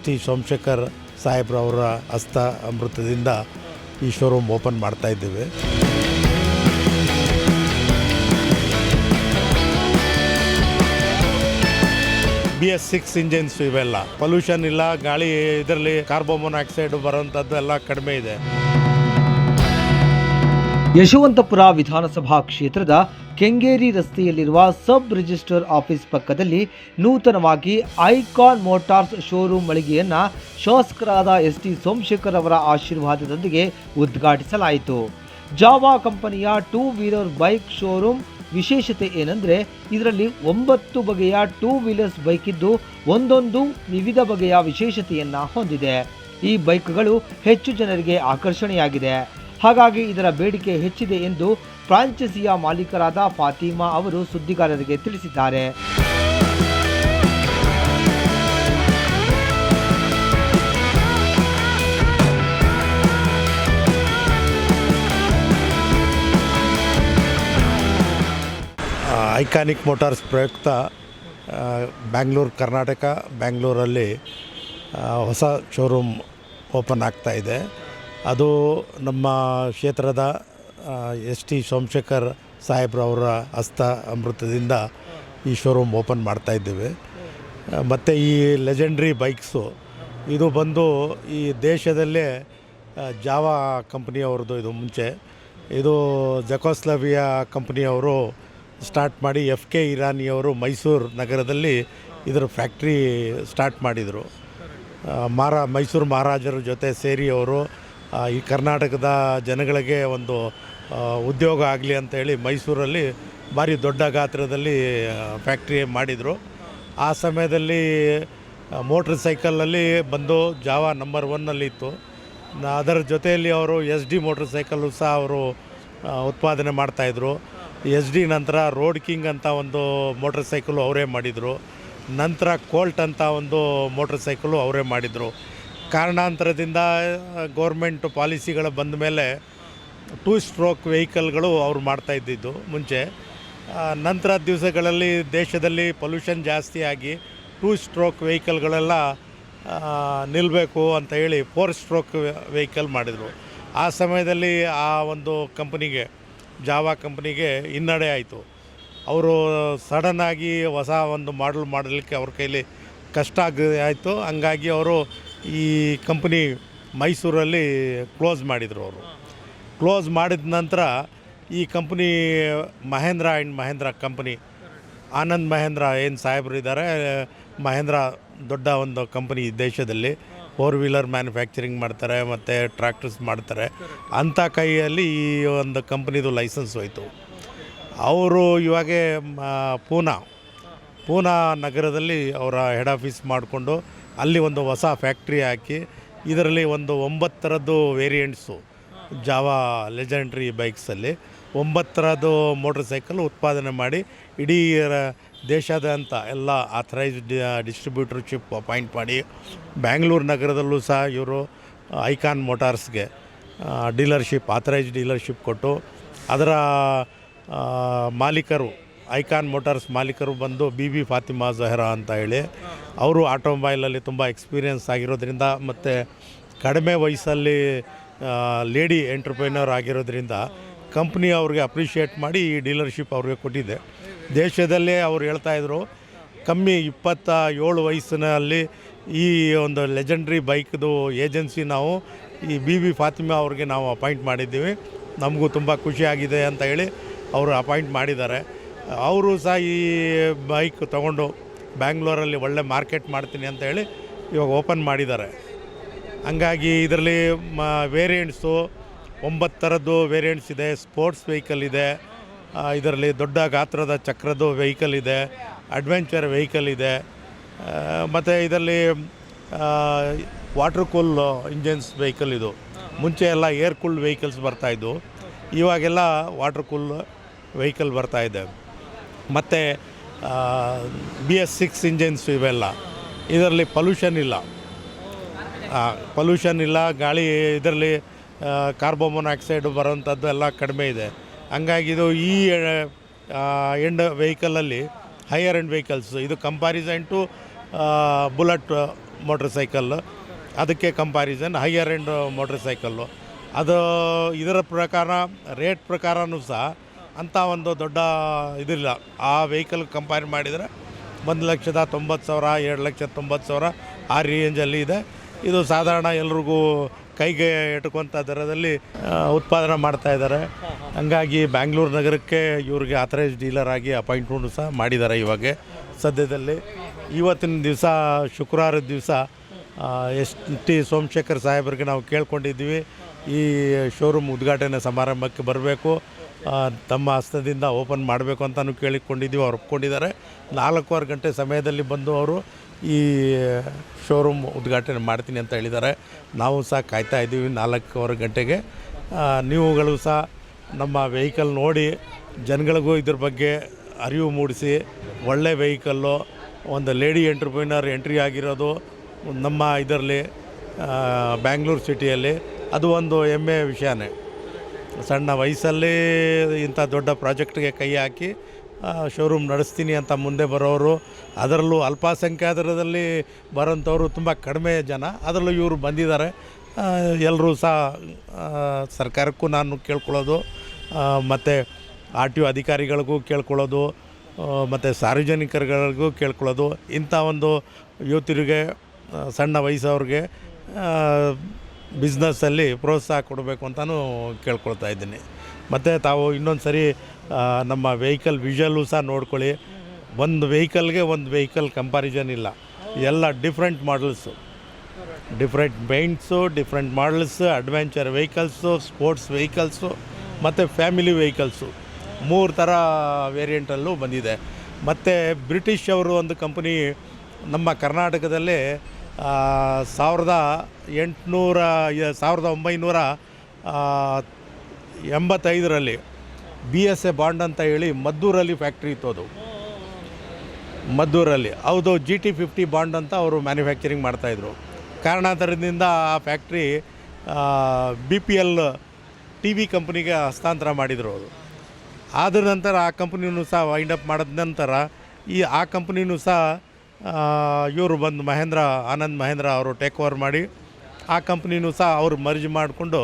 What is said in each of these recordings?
S T Somashekar ಸಾಹೇಬ್ರವರ ಹಸ್ತ ಅಮೃತದಿಂದ ಈ showroom open ಮಾಡ್ತಾ ಇದ್ದೇವೆ. ಬಿ ಎಸ್ ಸಿಕ್ಸ್ ಇಂಜಿನ್ಸ್ ಇವೆಲ್ಲ. ಪೊಲ್ಯೂಷನ್ ಇಲ್ಲ, ಗಾಳಿ ಇದರಲ್ಲಿ ಕಾರ್ಬನ್ ಮೊನಾಕ್ಸೈಡ್ ಬರುವಂಥದ್ದು ಎಲ್ಲ ಕಡಿಮೆ ಇದೆ. ಯಶವಂತಪುರ ವಿಧಾನಸಭಾ ಕ್ಷೇತ್ರದ ಕೆಂಗೇರಿ ರಸ್ತೆಯಲ್ಲಿರುವ ಸಬ್ ರಿಜಿಸ್ಟರ್ ಆಫೀಸ್ ಪಕ್ಕದಲ್ಲಿ ನೂತನವಾಗಿ ಐಕಾನ್ ಮೋಟಾರ್ಸ್ ಶೋರೂಮ್ ಮಳಿಗೆಯನ್ನು ಶಾಸಕರಾದ ಎಸ್ ಟಿ ಸೋಮಶೇಖರ್ ಅವರ ಆಶೀರ್ವಾದದೊಂದಿಗೆ ಉದ್ಘಾಟಿಸಲಾಯಿತು. ಜಾವಾ ಕಂಪನಿಯ ಟೂ ವೀಲರ್ ಬೈಕ್ ಶೋರೂಮ್ ವಿಶೇಷತೆ ಏನೆಂದರೆ, ಇದರಲ್ಲಿ ಒಂಬತ್ತು ಬಗೆಯ ಟೂ ವೀಲರ್ಸ್ ಬೈಕ್ ಇದ್ದು, ಒಂದೊಂದು ವಿವಿಧ ಬಗೆಯ ವಿಶೇಷತೆಯನ್ನು ಹೊಂದಿದೆ. ಈ ಬೈಕ್ಗಳು ಹೆಚ್ಚು ಜನರಿಗೆ ಆಕರ್ಷಣೆಯಾಗಿದೆ. ಹಾಗಾಗಿ ಇದರ ಬೇಡಿಕೆ ಹೆಚ್ಚಿದೆ ಎಂದು ಫ್ರಾಂಚೈಸಿಯ ಮಾಲೀಕರಾದ ಫಾತಿಮಾ ಅವರು ಸುದ್ದಿಗಾರರಿಗೆ ತಿಳಿಸಿದ್ದಾರೆ. ಐಕಾನಿಕ್ ಮೋಟಾರ್ಸ್ ಪ್ರಯುಕ್ತ ಬ್ಯಾಂಗ್ಳೂರು, ಕರ್ನಾಟಕ, ಬ್ಯಾಂಗ್ಳೂರಲ್ಲಿ ಹೊಸ ಶೋರೂಮ್ ಓಪನ್ ಆಗ್ತಾ ಇದೆ. ಅದು ನಮ್ಮ ಕ್ಷೇತ್ರದ ಎಸ್ ಟಿ ಸೋಮಶೇಖರ್ ಸಾಹೇಬ್ರವರ ಹಸ್ತ ಅಮೃತದಿಂದ ಈ ಶೋರೂಮ್ ಓಪನ್ ಮಾಡ್ತಾ ಇದ್ದೇವೆ. ಮತ್ತು ಈ ಲೆಜೆಂಡ್ರಿ ಬೈಕ್ಸು, ಇದು ಬಂದು ಈ ದೇಶದಲ್ಲೇ ಜಾವಾ ಕಂಪ್ನಿಯವ್ರದ್ದು ಇದು ಮುಂಚೆ. ಇದು ಜಕೋಸ್ಲವಿಯಾ ಕಂಪ್ನಿಯವರು ಸ್ಟಾರ್ಟ್ ಮಾಡಿ ಎಫ್ ಕೆ ಇರಾನಿಯವರು ಮೈಸೂರು ನಗರದಲ್ಲಿ ಇದರ ಫ್ಯಾಕ್ಟ್ರಿ ಸ್ಟಾರ್ಟ್ ಮಾಡಿದರು. ಮಾರಾ ಮೈಸೂರು ಮಹಾರಾಜರ ಜೊತೆ ಸೇರಿ ಅವರು ಈ ಕರ್ನಾಟಕದ ಜನಗಳಿಗೆ ಒಂದು ಉದ್ಯೋಗ ಆಗಲಿ ಅಂತೇಳಿ ಮೈಸೂರಲ್ಲಿ ಭಾರಿ ದೊಡ್ಡ ಗಾತ್ರದಲ್ಲಿ ಫ್ಯಾಕ್ಟ್ರಿ ಮಾಡಿದರು. ಆ ಸಮಯದಲ್ಲಿ ಮೋಟ್ರ್ ಸೈಕಲಲ್ಲಿ ಬಂದು ಜಾವಾ ನಂಬರ್ ಒನ್ನಲ್ಲಿ ಇತ್ತು. ಅದರ ಜೊತೆಯಲ್ಲಿ ಅವರು ಎಸ್ ಡಿ ಮೋಟ್ರ್ ಸೈಕಲ್ಲು ಸಹ ಅವರು ಉತ್ಪಾದನೆ ಮಾಡ್ತಾಯಿದ್ರು ಎಸ್ ಡಿ ನಂತರ ರೋಡ್ ಕಿಂಗ್ ಅಂತ ಒಂದು ಮೋಟ್ರ್ ಸೈಕಲು ಅವರೇ ಮಾಡಿದರು. ನಂತರ ಕೋಲ್ಟ್ ಅಂತ ಒಂದು ಮೋಟ್ರ್ ಸೈಕಲು ಅವರೇ ಮಾಡಿದರು. ಕಾರಣಾಂತರದಿಂದ ಗೌರ್ಮೆಂಟ್ ಪಾಲಿಸಿಗಳು ಬಂದ ಮೇಲೆ ಟೂ ಸ್ಟ್ರೋಕ್ ವೆಹಿಕಲ್ಗಳು ಅವ್ರು ಮಾಡ್ತಾ ಇದ್ದಿದ್ದು ಮುಂಚೆ. ನಂತರ ದಿವಸಗಳಲ್ಲಿ ದೇಶದಲ್ಲಿ ಪೊಲ್ಯೂಷನ್ ಜಾಸ್ತಿ ಆಗಿ ಟೂ ಸ್ಟ್ರೋಕ್ ವೆಹಿಕಲ್ಗಳೆಲ್ಲ ನಿಲ್ಲಬೇಕು ಅಂತ ಹೇಳಿ ಫೋರ್ ಸ್ಟ್ರೋಕ್ ವೆಹಿಕಲ್ ಮಾಡಿದರು. ಆ ಸಮಯದಲ್ಲಿ ಆ ಒಂದು ಕಂಪನಿಗೆ ಜಾವಾ ಕಂಪ್ನಿಗೆ ಹಿನ್ನಡೆ ಆಯಿತು. ಅವರು ಸಡನ್ನಾಗಿ ಹೊಸ ಒಂದು ಮಾಡಲ್ ಮಾಡಲಿಕ್ಕೆ ಅವ್ರ ಕೈಲಿ ಕಷ್ಟ ಆಗ, ಆಯಿತು. ಹಂಗಾಗಿ ಅವರು ಈ ಕಂಪ್ನಿ ಮೈಸೂರಲ್ಲಿ ಕ್ಲೋಸ್ ಮಾಡಿದರು ಅವರು. ಕ್ಲೋಸ್ ಮಾಡಿದ ನಂತರ ಈ company Mahindra and Mahindra company. Anand Mahindra ಏನು ಸಾಹೇಬರು ಇದ್ದಾರೆ, ಮಹೇಂದ್ರ ದೊಡ್ಡ ಒಂದು ಕಂಪ್ನಿ ದೇಶದಲ್ಲಿ. ಫೋರ್ ವೀಲರ್ ಮ್ಯಾನುಫ್ಯಾಕ್ಚರಿಂಗ್ ಮಾಡ್ತಾರೆ, ಮತ್ತು ಟ್ರ್ಯಾಕ್ಟರ್ಸ್ ಮಾಡ್ತಾರೆ. ಅಂಥ ಕೈಯಲ್ಲಿ ಈ ಒಂದು ಕಂಪ್ನಿದು ಲೈಸೆನ್ಸ್ ಹೋಯಿತು. ಅವರು ಇವಾಗೆ ಪೂನಾ. ಪೂನಾ ನಗರದಲ್ಲಿ ಅವರ ಹೆಡ್ ಆಫೀಸ್ ಮಾಡಿಕೊಂಡು ಅಲ್ಲಿ ಒಂದು ಹೊಸ ಫ್ಯಾಕ್ಟ್ರಿ ಹಾಕಿ, ಇದರಲ್ಲಿ ಒಂದು ಒಂಬತ್ತರದ್ದು ವೇರಿಯಂಟ್ಸು ಜಾವಾ ಲೆಜೆಂಡ್ರಿ ಬೈಕ್ಸಲ್ಲಿ ಒಂಬತ್ತರದ್ದು ಮೋಟ್ರ್ ಸೈಕಲ್ ಉತ್ಪಾದನೆ ಮಾಡಿ, ಇಡೀ ದೇಶಾದ್ಯಂತ ಎಲ್ಲ ಆಥರೈಸ್ಡ್ ಡಿಸ್ಟ್ರಿಬ್ಯೂಟರ್ಶಿಪ್ ಅಪಾಯಿಂಟ್ ಮಾಡಿ ಬ್ಯಾಂಗ್ಳೂರು ನಗರದಲ್ಲೂ ಸಹ ಇವರು ಐಕಾನ್ ಮೋಟಾರ್ಸ್ಗೆ ಡೀಲರ್ಶಿಪ್ ಆಥರೈಸ್ಡ್ ಡೀಲರ್ಶಿಪ್ ಕೊಟ್ಟು, ಅದರ ಮಾಲೀಕರು ಐಕಾನ್ ಮೋಟಾರ್ಸ್ ಮಾಲೀಕರು ಬಂದು ಬಿ ಬಿ ಫಾತಿಮಾ ಜಹರಾ ಅಂತ ಹೇಳಿ ಅವರು ಆಟೋಮೊಬೈಲಲ್ಲಿ ತುಂಬ ಎಕ್ಸ್ಪೀರಿಯೆನ್ಸ್ ಆಗಿರೋದ್ರಿಂದ ಮತ್ತು ಕಡಿಮೆ ವಯಸ್ಸಲ್ಲಿ ಲೇಡಿ ಎಂಟರ್ಪ್ರೈನರ್ ಆಗಿರೋದ್ರಿಂದ ಕಂಪ್ನಿ ಅವ್ರಿಗೆ ಅಪ್ರಿಷಿಯೇಟ್ ಮಾಡಿ ಈ ಡೀಲರ್ಶಿಪ್ ಅವ್ರಿಗೆ ಕೊಟ್ಟಿದೆ. ದೇಶದಲ್ಲೇ ಅವ್ರು ಹೇಳ್ತಾಯಿದ್ರು ಕಮ್ಮಿ ಇಪ್ಪತ್ತ ಏಳು ವಯಸ್ಸಿನಲ್ಲಿ ಈ ಒಂದು ಲೆಜೆಂಡ್ರಿ ಬೈಕ್ದು ಏಜೆನ್ಸಿ ನಾವು ಈ ಬಿ ಬಿ ಫಾತಿಮಾ ಅವ್ರಿಗೆ ನಾವು ಅಪಾಯಿಂಟ್ ಮಾಡಿದ್ದೀವಿ. ನಮಗೂ ತುಂಬ ಖುಷಿಯಾಗಿದೆ ಅಂತ ಹೇಳಿ ಅವರು ಅಪಾಯಿಂಟ್ ಮಾಡಿದ್ದಾರೆ. ಅವರು ಸಹ ಈ ಬೈಕ್ ತಗೊಂಡು ಬ್ಯಾಂಗ್ಳೂರಲ್ಲಿ ಒಳ್ಳೆ ಮಾರ್ಕೆಟ್ ಮಾಡ್ತೀನಿ ಅಂತ ಹೇಳಿ ಇವಾಗ ಓಪನ್ ಮಾಡಿದ್ದಾರೆ. ಹಂಗಾಗಿ ಇದರಲ್ಲಿ ಮ ವೇರಿಯಂಟ್ಸು ಒಂಬತ್ತು ಥರದ್ದು ವೇರಿಯಂಟ್ಸ್ ಇದೆ ಸ್ಪೋರ್ಟ್ಸ್ ವೆಹಿಕಲ್ ಇದೆ ಇದರಲ್ಲಿ ದೊಡ್ಡ ಗಾತ್ರದ ಚಕ್ರದ್ದು ವೆಹಿಕಲ್ ಇದೆ ಅಡ್ವೆಂಚರ್ ವೆಹಿಕಲ್ ಇದೆ ಮತ್ತು ಇದರಲ್ಲಿ ವಾಟರ್ ಕೂಲ್ ಇಂಜಿನ್ಸ್ ವೆಹಿಕಲ್ ಇದು. ಮುಂಚೆ ಎಲ್ಲ ಏರ್ ಕೂಲ್ ವೆಹಿಕಲ್ಸ್ ಬರ್ತಾಯಿದ್ವು ಇವಾಗೆಲ್ಲ ವಾಟರ್ ಕೂಲ್ ವೆಹಿಕಲ್ ಬರ್ತಾಯಿದೆ ಮತ್ತು ಬಿ ಎಸ್ ಸಿಕ್ಸ್ ಇಂಜಿನ್ಸ್ ಇವೆಲ್ಲ. ಇದರಲ್ಲಿ ಪೊಲ್ಯೂಷನ್ ಇಲ್ಲ. ಪೊಲ್ಯೂಷನ್ ಇಲ್ಲ, ಗಾಳಿ ಇದರಲ್ಲಿ ಕಾರ್ಬನ್ ಮೊನಾಕ್ಸೈಡ್ ಬರೋವಂಥದ್ದು ಎಲ್ಲ ಕಡಿಮೆ ಇದೆ. ಹಂಗಾಗಿ ಇದು ಈ ಎಂಡ್ ವೆಹಿಕಲಲ್ಲಿ ಹೈಯರ್ ಎಂಡ್ ವೆಹಿಕಲ್ಸ್ ಇದು comparison to bullet motor cycle ಅದಕ್ಕೆ comparison higher end motor cycle ಅದು ಇದರ ಪ್ರಕಾರ ರೇಟ್ ಪ್ರಕಾರನೂ ಸಹ ಅಂಥ ಒಂದು ದೊಡ್ಡ ಇದಿಲ್ಲ. ಆ ವೆಹಿಕಲ್ ಕಂಪೇರ್ ಮಾಡಿದರೆ ಒಂದು ಲಕ್ಷದ ತೊಂಬತ್ತು ಸಾವಿರ, ಎರಡು ಲಕ್ಷದ ತೊಂಬತ್ತು ಸಾವಿರ ಆ ರೇಂಜಲ್ಲಿ ಇದೆ. ಇದು ಸಾಧಾರಣ ಎಲ್ರಿಗೂ ಕೈಗೆ ಇಟ್ಕೊಂಥ ದರದಲ್ಲಿ ಉತ್ಪಾದನೆ ಮಾಡ್ತಾ ಇದ್ದಾರೆ. ಹಂಗಾಗಿ ಬ್ಯಾಂಗ್ಳೂರು ನಗರಕ್ಕೆ ಇವ್ರಿಗೆ ಆಥರೈಸ್ ಡೀಲರ್ ಆಗಿ ಅಪಾಯಿಂಟ್ಮೆಂಟ್ ಸಹ ಮಾಡಿದ್ದಾರೆ ಇವಾಗ. ಸದ್ಯದಲ್ಲಿ ಇವತ್ತಿನ ದಿವಸ ಶುಕ್ರವಾರದ ದಿವಸ ಎಸ್ ಟಿ ಸೋಮಶೇಖರ್ ಸಾಹೇಬರಿಗೆ ನಾವು ಕೇಳ್ಕೊಂಡಿದ್ದೀವಿ. ಈ ಶೋರೂಮ್ ಉದ್ಘಾಟನೆ ಸಮಾರಂಭಕ್ಕೆ ಬರಬೇಕು. ತಮ್ಮ ಹಸ್ತದಿಂದ ಓಪನ್ ಮಾಡಬೇಕು ಅಂತಲೂ ಕೇಳಿಕೊಂಡಿದ್ದೀವಿ. ಅವ್ರು ಒಪ್ಕೊಂಡಿದ್ದಾರೆ. ನಾಲ್ಕೂವರೆ ಗಂಟೆ ಸಮಯದಲ್ಲಿ ಬಂದು ಅವರು ಈ ಶೋರೂಮ್ ಉದ್ಘಾಟನೆ ಮಾಡ್ತೀನಿ ಅಂತ ಹೇಳಿದ್ದಾರೆ. ನಾವು ಸಹ ಕಾಯ್ತಾ ಇದ್ದೀವಿ ನಾಲ್ಕೂವರೆ ಗಂಟೆಗೆ. ನೀವುಗಳು ಸಹ ನಮ್ಮ ವೆಹಿಕಲ್ ನೋಡಿ, ಜನಗಳಿಗೂ ಇದ್ರ ಬಗ್ಗೆ ಅರಿವು ಮೂಡಿಸಿ, ಒಳ್ಳೆ ವೆಹಿಕಲ್ಲು, ಒಂದು ಲೇಡಿ ಎಂಟ್ರಪ್ರಿನರ್ ಎಂಟ್ರಿ ಆಗಿರೋದು ನಮ್ಮ ಇದರಲ್ಲಿ ಬ್ಯಾಂಗ್ಳೂರು ಸಿಟಿಯಲ್ಲಿ. ಅದು ಒಂದು ಹೆಮ್ಮೆಯ ವಿಷಯನೇ. ಸಣ್ಣ ವಯಸ್ಸಲ್ಲಿ ಇಂಥ ದೊಡ್ಡ ಪ್ರಾಜೆಕ್ಟ್ಗೆ ಕೈ ಹಾಕಿ ಶೋರೂಮ್ ನಡೆಸ್ತೀನಿ ಅಂತ ಮುಂದೆ ಬರೋರು, ಅದರಲ್ಲೂ ಅಲ್ಪಸಂಖ್ಯಾತರದಲ್ಲಿ ಬರೋಂಥವ್ರು ತುಂಬ ಕಡಿಮೆ ಜನ, ಅದರಲ್ಲೂ ಇವರು ಬಂದಿದ್ದಾರೆ. ಎಲ್ಲರೂ ಸಹ ಸರ್ಕಾರಕ್ಕೂ ನಾನು ಕೇಳ್ಕೊಳ್ಳೋದು ಮತ್ತು ಆರ್ ಟಿ ಒ ಅಧಿಕಾರಿಗಳಿಗೂ ಕೇಳ್ಕೊಳ್ಳೋದು ಮತ್ತು ಸಾರ್ವಜನಿಕರುಗಳಿಗೂ ಕೇಳ್ಕೊಳ್ಳೋದು, ಇಂಥ ಒಂದು ಯುವತಿಯರಿಗೆ ಸಣ್ಣ ವಯಸ್ಸವ್ರಿಗೆ ಬಿಸ್ನೆಸ್ಸಲ್ಲಿ ಪ್ರೋತ್ಸಾಹ ಕೊಡಬೇಕು ಅಂತಲೂ ಕೇಳ್ಕೊಳ್ತಾ ಇದ್ದೀನಿ. ಮತ್ತು ತಾವು ಇನ್ನೊಂದು ಸರಿ ನಮ್ಮ ವೆಹಿಕಲ್ ವಿಷಲ್ಲೂ ಸಹ ನೋಡ್ಕೊಳ್ಳಿ. ಒಂದು ವೆಹಿಕಲ್ಗೆ ಒಂದು ವೆಹಿಕಲ್ ಕಂಪ್ಯಾರಿಸನ್ ಇಲ್ಲ. ಎಲ್ಲ different models. Different paints different models, adventure vehicles, sports vehicles, ಮತ್ತು ಫ್ಯಾಮಿಲಿ ವೆಹಿಕಲ್ಸು. ಮೂರು ಥರ ವೇರಿಯಂಟಲ್ಲೂ ಬಂದಿದೆ. ಮತ್ತು ಬ್ರಿಟಿಷ್ ಅವರು ಒಂದು ಕಂಪನಿ ನಮ್ಮ ಕರ್ನಾಟಕದಲ್ಲಿ ಸಾವಿರದ ಎಂಟುನೂರ ಸಾವಿರದ ಒಂಬೈನೂರ ಎಂಬತ್ತೈದರಲ್ಲಿ ಬಿ ಎಸ್ ಎ ಬಾಂಡ್ ಅಂತ ಹೇಳಿ ಮದ್ದೂರಲ್ಲಿ ಫ್ಯಾಕ್ಟ್ರಿ ಇತ್ತು ಅದು ಮದ್ದೂರಲ್ಲಿ. ಹೌದು, ಜಿ ಟಿ ಫಿಫ್ಟಿ ಬಾಂಡ್ ಅಂತ ಅವರು ಮ್ಯಾನುಫ್ಯಾಕ್ಚರಿಂಗ್ ಮಾಡ್ತಾಯಿದ್ರು ಕಾರಣಾಂತರದಿಂದ ಆ factory B P L T V ಕಂಪ್ನಿಗೆ ಹಸ್ತಾಂತರ ಮಾಡಿದರು ಅದು ಆದ ನಂತರ ಆ ಕಂಪ್ನಿನೂ ಸಹ ವೈಂಡ್ ಅಪ್ ಮಾಡಿದ ನಂತರ ಈ ಆ ಕಂಪ್ನಿನೂ ಸಹ ಇವರು ಬಂದು ಮಹೇಂದ್ರ, ಆನಂದ್ ಮಹೇಂದ್ರ ಅವರು ಟೇಕ್ ಓವರ್ ಮಾಡಿ, ಆ ಕಂಪ್ನಿನೂ ಸಹ ಅವರು ಮರ್ಜ್ ಮಾಡಿಕೊಂಡು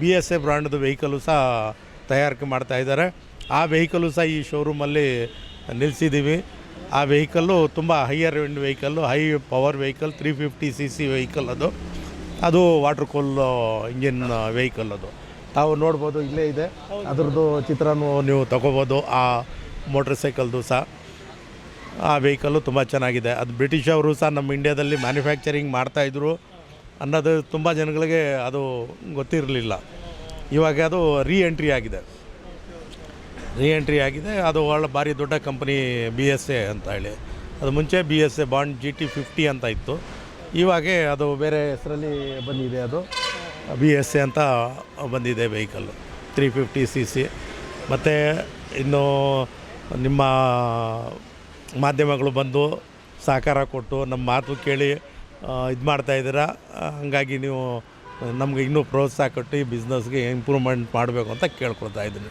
ಬಿ ಎಸ್ ಎ ಬ್ರ್ಯಾಂಡ್ದು ವೆಹಿಕಲು ಸಹ ತಯಾರಿಕೆ ಮಾಡ್ತಾ ಇದ್ದಾರೆ. ಆ ವೆಹಿಕಲು ಸಹ ಈ ಶೋರೂಮಲ್ಲಿ ನಿಲ್ಲಿಸಿದ್ದೀವಿ ಆ ವೆಹಿಕಲ್ಲು ತುಂಬ higher end vehicle high power vehicle three fifty C C vehicle ಅದು. ಅದು ವಾಟರ್ ಕೂಲ್ ಇಂಜಿನ್ ವೆಹಿಕಲ್ ಅದು. ತಾವು ನೋಡ್ಬೋದು ಇಲ್ಲೇ ಇದೆ. ಅದರದ್ದು ಚಿತ್ರನೂ ನೀವು ತಗೋಬೋದು. ಆ ಮೋಟ್ರ್ ಸೈಕಲ್ದು ಸಹ. ಆ ವೆಹಿಕಲ್ಲು ತುಂಬ ಚೆನ್ನಾಗಿದೆ. ಅದು ಬ್ರಿಟಿಷ್ ಅವರು ಸಹ ನಮ್ಮ ಇಂಡಿಯಾದಲ್ಲಿ ಮ್ಯಾನುಫ್ಯಾಕ್ಚರಿಂಗ್ ಮಾಡ್ತಾಯಿದ್ರು ಅನ್ನೋದು ತುಂಬ ಜನಗಳಿಗೆ ಅದು ಗೊತ್ತಿರಲಿಲ್ಲ. ಇವಾಗ ಅದು ರೀ ಎಂಟ್ರಿ ಆಗಿದೆ. ರೀಎಂಟ್ರಿ ಆಗಿದೆ. ಅದು ಒಳ್ಳೆ ಭಾರಿ ದೊಡ್ಡ ಕಂಪ್ನಿ ಬಿ ಎಸ್ ಎ ಅಂತ ಹೇಳಿ. ಅದು ಮುಂಚೆ B S A brand G T fifty ಅಂತ ಇತ್ತು. ಇವಾಗೆ ಅದು ಬೇರೆ ಹೆಸರಲ್ಲಿ ಬಂದಿದೆ ಅದು. ಬಿ ಎಸ್ ಎ ಅಂತ ಬಂದಿದೆ vehicle three fifty C C ಮತ್ತು ಇನ್ನು ನಿಮ್ಮ ಮಾಧ್ಯಮಗಳು ಬಂದು ಸಹಕಾರ ಕೊಟ್ಟು ನಮ್ಮ ಮಾತು ಕೇಳಿ ಇದು ಮಾಡ್ತಾ ಮಾಡ್ತಾಯಿದ್ದೀರಾ ಹಂಗಾಗಿ ನೀವು ನಮ್ಗೆ ಇನ್ನೂ ಪ್ರೋತ್ಸಾಹ ಕೊಟ್ಟು ಈ ಬಿಸ್ನೆಸ್ಗೆ ಇಂಪ್ರೂವ್ಮೆಂಟ್ ಮಾಡಬೇಕು ಅಂತ ಕೇಳ್ಕೊಳ್ತಾ ಇದ್ದೀನಿ.